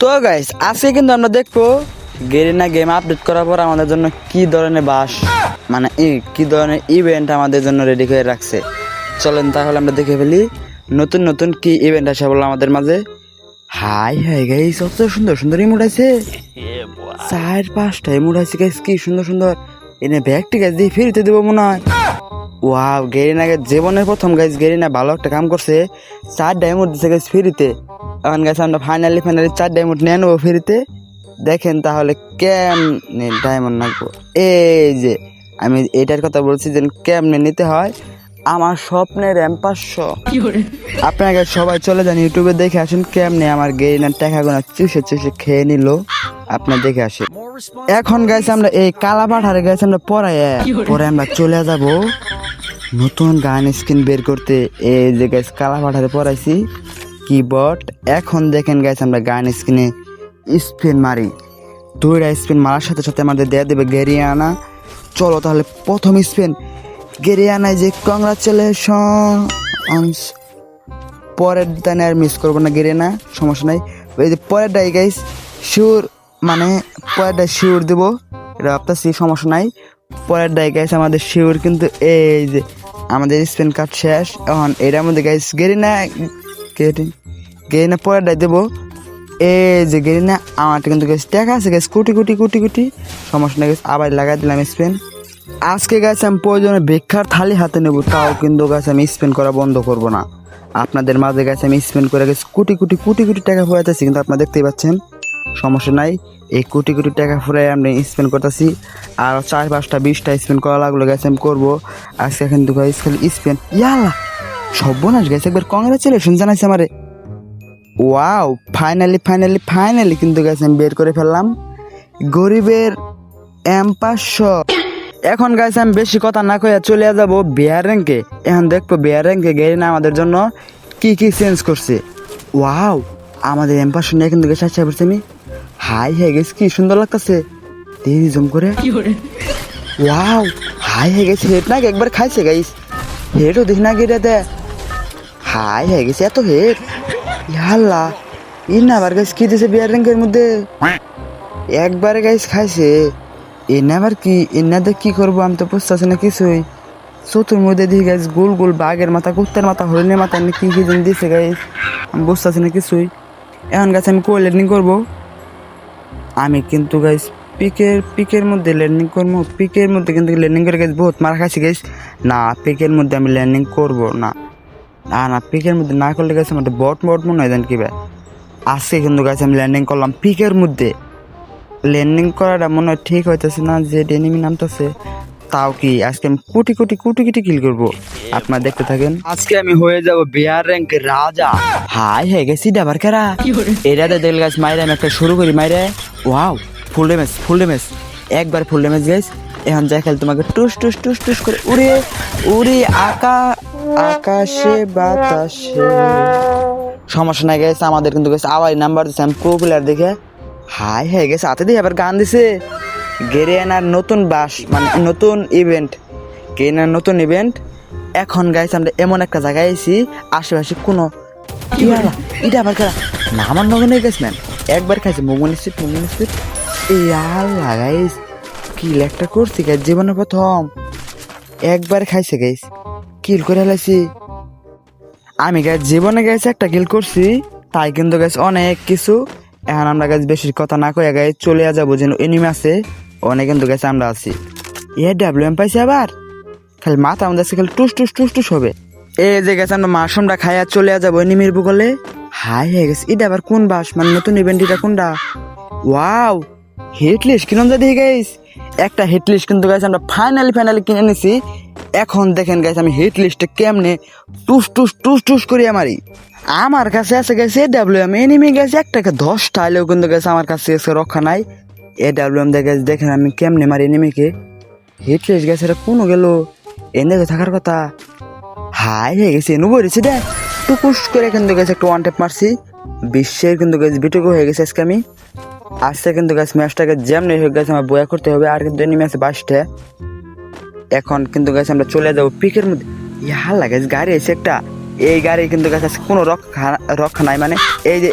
তো গাইস আজকে কিন্তু আমরা দেখব গেরিনা গেম আপডেট করার পর আমাদের জন্য কি ধরনের বাস মানে কি ধরনের ইভেন্ট আমাদের জন্য রেডি করে রাখছে। চলেন তাহলে আমরা দেখে ফেলি, নতুন নতুন কি ইভেন্ট আসে বলল আমাদের মাঝে। হাই হাই গাইস কত সুন্দর সুন্দর ইমোট আছে। চার পাঁচটা ইমোট আছে গাইস কি সুন্দর সুন্দর। এনে ব্যাগটি গাইস দিয়ে ফিরতে দেবো মনে হয়। ওয়াও গেরিনাকে জীবনের প্রথম গাইস গেরিনা ভালো একটা কাম করছে। চার ডায়মন্ড দিছে গাইস ফ্রিতে। এখন গেছে আমরা ফাইনালি ফাইনালি চার ডায়মন্ড নিয়ে নেব ফ্রিতে। দেখেন তাহলে কেমনে ডায়মন্ড নাকবো। এই যে আমি এটার কথা বলছি যে কেমনে নিতে হয়। আমার স্বপ্নের র্যাম পাঁচশো। আপনাকে সবাই চলে যান ইউটিউবে দেখে আসেন কেমনে আমার গেরিনার টাকাগুলো চুষে চুষে খেয়ে নিল। আপনার দেখে আসে এখন গাইছে আমরা এই কালা পাঠারে গাইছে আমরা পরে পরে আমরা চলে যাব। নতুন গান স্ক্রিন বের করতে। এই যে গাইস কালা পাঠারে পড়াইছি কিবোর্ড এখন দেখেন গাইছে আমরা গান স্ক্রিনে স্পিন মারি। দুইটা স্পিন মারার সাথে সাথে আমাদের দেয়া দেবে গেরিয়ানা। চলো তাহলে প্রথম স্পিন গেরিয়ানায় যে কংগ্রাচুলেশন পরের দানে আর মিস করব না গেরে না সমস্যা নাই। ওই যে পরের ডাই গাইস শিওর মানে পরের ডাই শিওর দেবো। এটা ভাবতেছি, সমস্যা নাই। পরের ডাই গাইস আমাদের শিওর কিন্তু এই যে আমাদের স্পেন কার্ড শেষ। এখন এটার মধ্যে গাইস গেরি না গেরি গেরি না পরের ডাই দেবো। এই যে গেরি না আমারটা কিন্তু গাইস টাকা আছে গাইস কোটি কোটি কোটি কোটি। সমস্যা নাই গাইস আবার লাগাই দিলাম স্পেন। আজকে গাছ আমি প্রয়োজনে ভিক্ষার থালি হাতে নেব, তাও কিন্তু গাছ আমি স্পেন্ড করা বন্ধ করব না। আপনাদের মাঝে গেছে আমি স্পেন্ড করে গেছি। কোটি কোটি কোটি কোটি টাকা ফুরাইতেছি কিন্তু আপনারা দেখতেই পাচ্ছেন, সমস্যা নাই। এই কোটি কোটি টাকা ফুরাই আমি স্পেন্ড করতেছি। আর চার পাঁচটা, বিশটা স্পেন্ড করা লাগল, গেছে আমি করব। আজকে কিন্তু খালি ইয়ালা সর্বনাশ গেছে একবার কংগ্রেচুলেশন জানাইছে আমারে। ওয়াও ফাইনালি ফাইনালি ফাইনালি কিন্তু গেছে আমি বের করে ফেললাম। গরিবের এম পাঁচশো এখন গাইছে আমি বেশি কথা না কইয়া চলে যাব বিয়ার র্যাঙ্কে এখন দেখব বিয়ার র্যাঙ্কে গেলে না আমাদের জন্য কি কি চেঞ্জ করছে। ওয়াও আমাদের এম পাঁচশো নিয়ে কিন্তু গেছে পড়ছি আমি। হাই হয়ে গেছে কি সুন্দর লাগতেছে। দেখি জুম করে। ওয়াও হাই হয়ে গেছে হেড নাকি একবার খাইছে গাইস হেডও দেখি না গেটে দে। হাই হয়ে, গেছে, এত হেড ই না, আবার গাইস কি দিছে বিয়ার র্যাঙ্কের মধ্যে? একবারে গাইস খাইছে। এনে আবার কি এনাতে কি করব আমি তো বুঝতেছি না কিছুই। চতুর মধ্যে দিয়ে গাইস গোল গোল বাঘের মাথা, কুত্তার মাথা, হরিণের মাথা এমনি কি কি যেন দিছে গাইস। আমি বুঝতেছি না কিছুই। এখন গাছ আমি কই ল্যান্ডিং করব? আমি কিন্তু গাইস পিকের পিকের মধ্যে ল্যান্ডিং করব। পিকের মধ্যে কিন্তু ল্যান্ডিং করে গাইস বহুত মারা খাইছি গাইস। না, পিকের মধ্যে আমি ল্যান্ডিং করব না। না না পিকের মধ্যে না করলে গেছে আমাদের বট বট মনে হয় জান কি ভাই। আজকে কিন্তু গাছ আমি ল্যান্ডিং করলাম পিকের মধ্যে। ল্যান্ডিং করাটা মনে হয় ঠিক হইতেছে না যে ডেনিমি নামতেছে তাও কি আজকে আমি কোটি কোটি কোটি কোটি কিল করব। আপনারা দেখতে থাকেন। আজকে আমি হয়ে যাব বিহার র্যাঙ্ক রাজা। হাই হয়ে গেছি ডাবার কেরা? এটাতে দেখলে গাছ মাইরে আমি একটা শুরু করি মাইরে। Wow full damage full damage একবার ফুল ড্যামেজ গাইস এখন যাই খেল তোমাকে টুস টুস টুস টুস করে উড়ে উড়ে আকা আকাশে, বাতাসে। সমস্যা নাই গেছে আমাদের কিন্তু গেছে আবার নাম্বার দিচ্ছে আমি প্রো প্লেয়ার দেখে হাই হয়ে গেছে হাতে দিয়ে আবার গান দিছে। গেরিয়ানার নতুন বাস মানে নতুন ইভেন্ট গেরিয়ানার নতুন ইভেন্ট এখন গাইছে আমরা এমন একটা জায়গায় আইছি, আশেপাশে কোনো এটা আবার কারা? না আমার নগনে গেছ ম্যান একবার খাইছে মোমনি স্ট্রিট মোমনি স্ট্রিট এই আল্লাহ গাইস কি একটা করছি গাইস জীবনে প্রথম। একবার খাইছে গাইস কিল করে হেলাইছি আমি গাছ জীবনে গেছে একটা কিল করছি, তাই কিন্তু গেছে অনেক কিছু। এখন আমরা গাছ বেশি কথা না কয়ে গায়ে চলে যাব যেন এনিমে আছে অনেক কিন্তু গেছে আমরা আছি। এ ডাব্লিউ এম পাইছি আবার? খালি মাথা আমাদের খালি টুস টুস টুস টুস হবে। এই যে গেছে আমরা মাশরুমটা খাইয়া চলে যাব এনিমির বুকলে হাই হয়ে গেছে এটা আবার কোন বাস? মানে নতুন ইভেন্ট এটা কোনটা? ওয়াও হিট লিস্ট কিনুন যদি গাইস একটা হিট লিস্ট কিন্তু গাইস আমরা ফাইনালি ফাইনালি কিনে নিছি। এখন দেখেন গাইস আমি হিট লিস্টে কেমনে টুস টুস টুস টুস করি আমারই। আমার কাছে আছে গেছে এ ডাব্লিউ এম এনিমি গেছে একটাকে দশটা হলেও কিন্তু গেছে আমার কাছে এসে রক্ষা নাই। এ ডাব্লিউ এম দেখে দেখেন আমি কেমনে মারি এনিমিকে হিট লিস্ট গেছে এটা কোনো গেল এনে থাকার কথা। হাই, হয়ে গেছে, এনু বলেছি দেখ। টুকুস করে কিন্তু গেছে একটা ওয়ান টেপ মারছি। বিশ্বের কিন্তু গেছে বিটুকু হয়ে গেছে আজকে আমি। আজকে কিন্তু গাছ ম্যাচটাকে যেমনি হয়ে গেছে আমার বয়া করতে হবে, আর কিন্তু এমনি ম্যাচে বাসটে এখন কিন্তু গাছ আমরা চলে যাব পিকের মধ্যে। ইহা লাগে গাড়ি এসে একটা। এই গাড়ি কিন্তু গাছ কোনো রক্ষা রক্ষা নাই মানে এই যে